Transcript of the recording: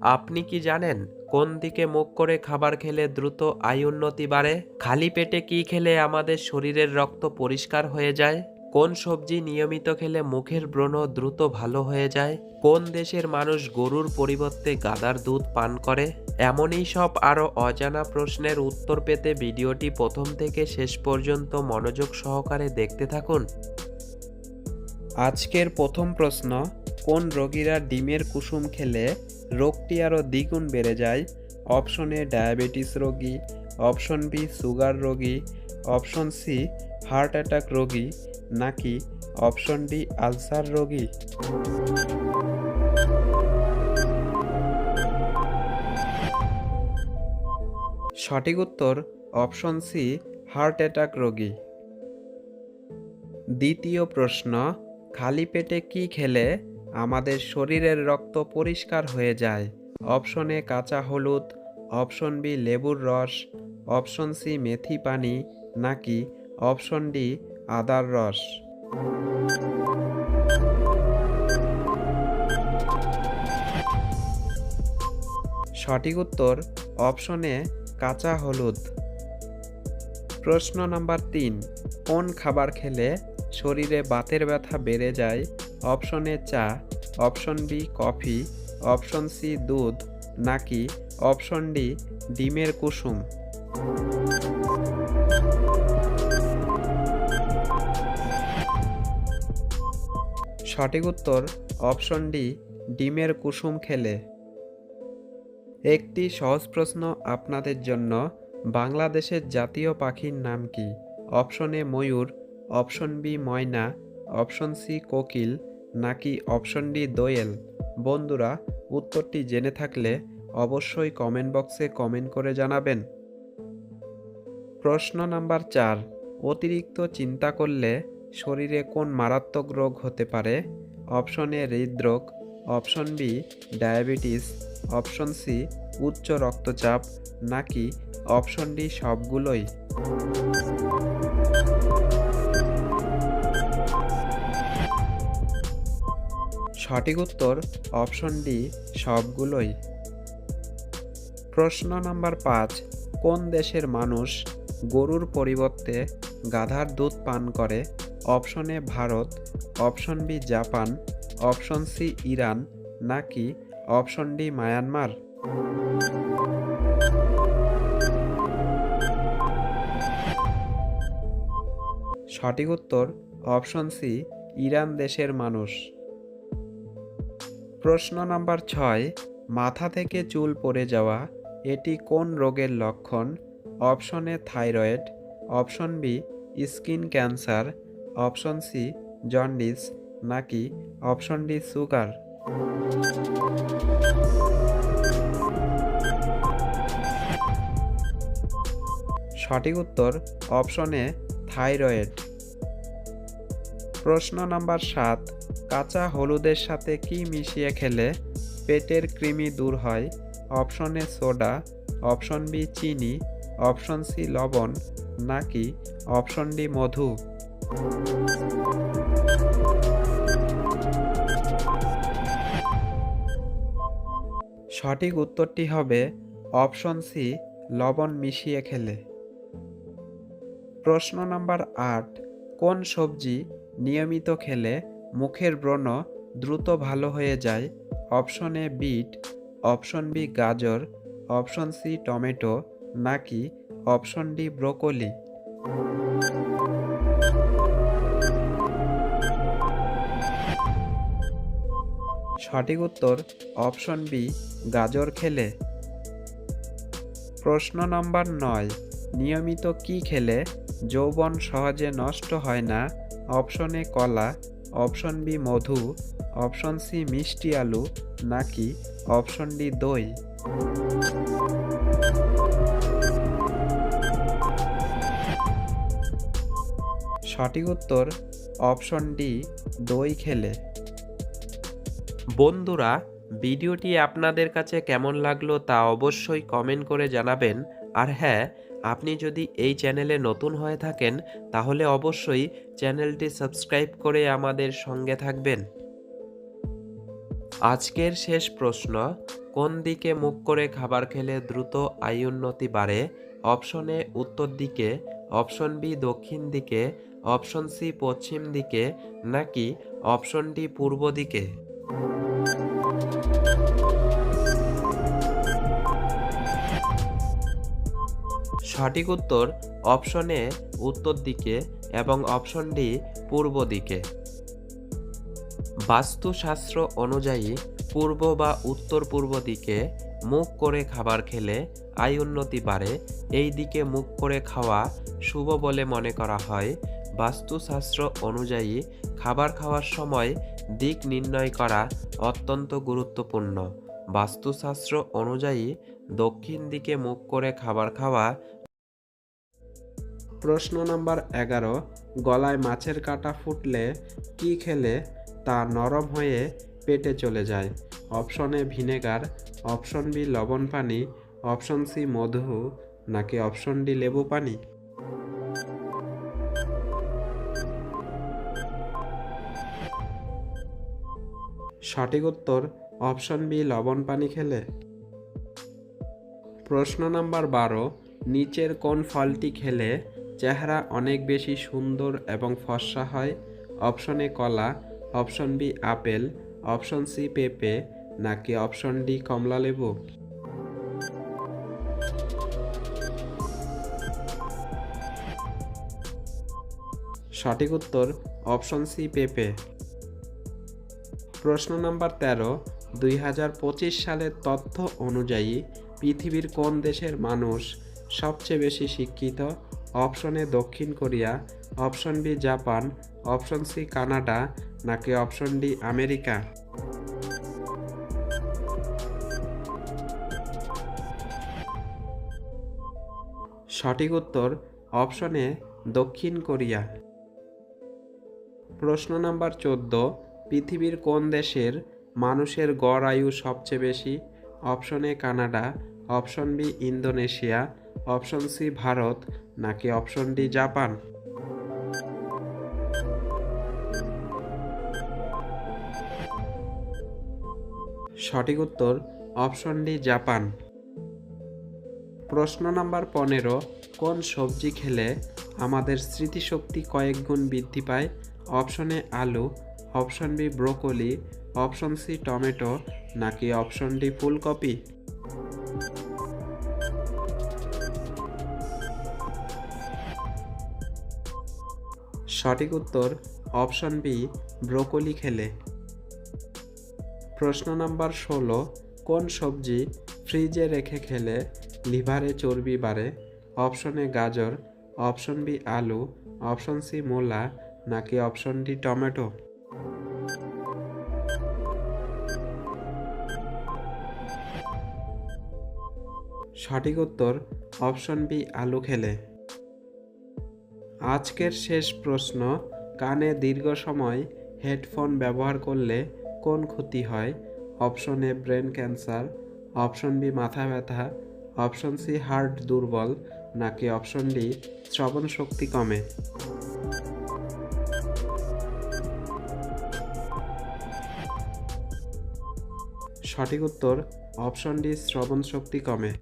আপনি কি জানেন কোন দিকে মুখ করে খাবার খেলে দ্রুত আয় উন্নতি বাড়ে? খালি পেটে কি খেলে আমাদের শরীরের রক্ত পরিষ্কার হয়ে যায়? কোন সবজি নিয়মিত খেলে মুখের ব্রণ দ্রুত ভালো হয়ে যায়? কোন দেশের মানুষ গরুর পরিবর্তে গাদার দুধ পান করে? এমনই সব আরও অজানা প্রশ্নের উত্তর পেতে ভিডিওটি প্রথম থেকে শেষ পর্যন্ত মনোযোগ সহকারে দেখতে থাকুন। আজকের প্রথম প্রশ্ন, কোন রোগীরা ডিমের কুসুম খেলে রোগটি আরও দ্বিগুণ বেড়ে যায়। অপশন এ ডায়াবেটিস রোগী, অপশন বি সুগার রোগী, অপশন সি হার্ট অ্যাটাক রোগী, নাকি অপশন ডি আলসার রোগী? সঠিক উত্তর অপশন সি হার্ট অ্যাটাক রোগী। দ্বিতীয় প্রশ্ন, খালি পেটে কি খেলে? আমাদের শরীরের রক্ত পরিষ্কার হয়ে যায়। অপশন এ কাঁচা হলুদ, অপশন বি লেবুর রস, অপশন সি মেথি পানি, নাকি অপশন ডি আদার রস। সঠিক উত্তর অপশনে কাঁচা হলুদ। প্রশ্ন নাম্বার তিন, কোন খাবার খেলে শরীরে বাতের ব্যথা বেড়ে যায়? অপশন এ চা, option B coffee, option C দুধ, নাকি অপশন ডি ডিমের কুসুম? সঠিক উত্তর অপশন ডি ডিমের কুসুম খেলে। একটি সহজ প্রশ্ন আপনাদের জন্য, বাংলাদেশের জাতীয় পাখির নাম কি? অপশন এ ময়ূর, অপশন বি ময়না অপশন সি কোকিল, নাকি অপশন ডি দোয়েল? বন্ধুরা, উত্তরটি জেনে থাকলে অবশ্যই কমেন্ট বক্সে কমেন্ট করে জানাবেন। প্রশ্ন নাম্বার চার, অতিরিক্ত চিন্তা করলে শরীরে কোন মারাত্মক রোগ হতে পারে? অপশন এ হৃদরোগ, option B diabetes, option C উচ্চ রক্তচাপ, নাকি অপশন ডি সবগুলোই? সঠিক উত্তর অপশন ডি সবগুলোই। প্রশ্ন নাম্বার পাঁচ, কোন দেশের মানুষ গরুর পরিবর্তে গাধার দুধ পান করে? Option A Bharat, option B Japan, option C Iran, নাকি অপশন ডি মায়ানমার? সঠিক উত্তর অপশন সি, ইরান দেশের মানুষ। প্রশ্ন নাম্বার ছয়, মাথা থেকে চুল পড়ে যাওয়া, এটি কোন রোগের লক্ষণ? Option A thyroid, option B skin cancer, option C jaundice, নাকি অপশন ডি সুগার? সঠিক উত্তর অপশনে থাইরয়েড। প্রশ্ন নাম্বার সাত কাঁচা হলুদের সাথে কি মিশিয়ে খেলে পেটের কৃমি দূর হয়? Option A soda, option B চিনি, অপশন সি লবণ, নাকি অপশন ডি মধু? সঠিক উত্তরটি হবে অপশন সি, লবণ মিশিয়ে খেলে। প্রশ্ন নাম্বার আট, কোন সবজি নিয়মিত খেলে মুখের ব্রণ দ্রুত ভালো হয়ে যায়। Option A beet, option B গাজর, অপশন সি টমেটো, নাকি অপশন ডি ব্রোকলি। সঠিক উত্তর অপশন বি গাজর খেলে। প্রশ্ন নম্বর নয়, নিয়মিত কি খেলে? যৌবন সহজে নষ্ট হয় না। অপশন কলা অপশন বি মধু, অপশন সি মিষ্টি আলু, নাকি অপশন ডি দই? সঠিক উত্তর অপশন ডি, দই খেলে। বন্ধুরা, ভিডিওটি আপনাদের কাছে কেমন লাগল তা অবশ্যই কমেন্ট করে জানাবেন। আর হ্যাঁ আপনি যদি এই চ্যানেলে নতুন হয়ে থাকেন, তাহলে অবশ্যই চ্যানেলটি সাবস্ক্রাইব করে আমাদের সঙ্গে থাকবেন। আজকের শেষ প্রশ্ন, কোন দিকে মুখ করে খাবার খেলে দ্রুত আয় উন্নতি বাড়ে? অপশন এ উত্তর দিকে, অপশন বি দক্ষিণ দিকে, অপশন সি পশ্চিম দিকে, নাকি অপশন ডি পূর্ব দিকে? সঠিক উত্তর অপশন এ, উত্তর দিকে এবং অপশন ডি, পূর্ব দিকে। বাস্তুশাস্ত্র অনুযায়ী পূর্ব বা উত্তর পূর্ব দিকে মুখ করে খাবার খেলে আয় উন্নতি বাড়ে। এই দিকে মুখ করে খাওয়া শুভ বলে মনে করা হয়। বাস্তুশাস্ত্র অনুযায়ী খাবার খাওয়ার সময় দিক নির্ণয় করা অত্যন্ত গুরুত্বপূর্ণ। বাস্তুশাস্ত্র অনুযায়ী দক্ষিণ দিকে মুখ করে খাবার খাওয়া প্রশ্ন নাম্বার এগারো, গলায় মাছের কাঁটা ফুটলে কি খেলে তা নরম হয়ে পেটে চলে যায়? Option A vinegar, option B লবণ পানি, অপশন সি মধু, নাকি অপশন ডি লেবু পানি? সঠিক উত্তর অপশন বি লবণ পানি খেলে। প্রশ্ন নাম্বার বারো, নিচের কোন ফলটি খেলে চেহারা অনেক বেশি সুন্দর এবং ফর্সা হয়। অপশন এ কলা, option B apple, option C পেঁপে, নাকি অপশন ডি কমলা লেবু? সঠিক উত্তর অপশন সি পেঁপে। প্রশ্ন নাম্বার তেরো, দুই সালের তথ্য অনুযায়ী পৃথিবীর কোন দেশের মানুষ সবচেয়ে বেশি শিক্ষিত? অপশন এ দক্ষিণ Korea, option B Japan, option C Canada, নাকি অপশন ডি আমেরিকা? সঠিক উত্তর অপশনে দক্ষিণ কোরিয়া। প্রশ্ন নাম্বার চোদ্দ, পৃথিবীর কোন দেশের মানুষের গড় আয়ু সবচেয়ে বেশি? Option A Canada, option B Indonesia option C Bharat, নাকি অপশন ডি জাপান? সঠিক উত্তর, অপশন ডি জাপান। প্রশ্ন নাম্বার পনেরো, কোন সবজি খেলে আমাদের স্মৃতিশক্তি কয়েক গুণ বৃদ্ধি পায়? অপশন আলু, option B broccoli, option C tomato, নাকি অপশন ডি ফুলকপি? সঠিক উত্তর অপশন বি, ব্রোকলি খেলে। প্রশ্ন নাম্বার ষোলো, কোন সবজি ফ্রিজে রেখে খেলে লিভারে চর্বি বাড়ে? অপশন এ গাজর, অপশন বি আলু, অপশন সি মূলা, নাকি অপশন ডি টমেটো? সঠিক উত্তর অপশন বি আলু খেলে। আজকের শেষ প্রশ্ন, কানে দীর্ঘ সময় হেডফোন ব্যবহার করলে কোন ক্ষতি হয়? Option A, brain cancer, option B, মাথা ব্যথা, অপশন সি, হার্ট দুর্বল, নাকি অপশন ডি, শ্রবণ শক্তি কমে? সঠিক উত্তর, অপশন ডি, শ্রবণ শক্তি কমে।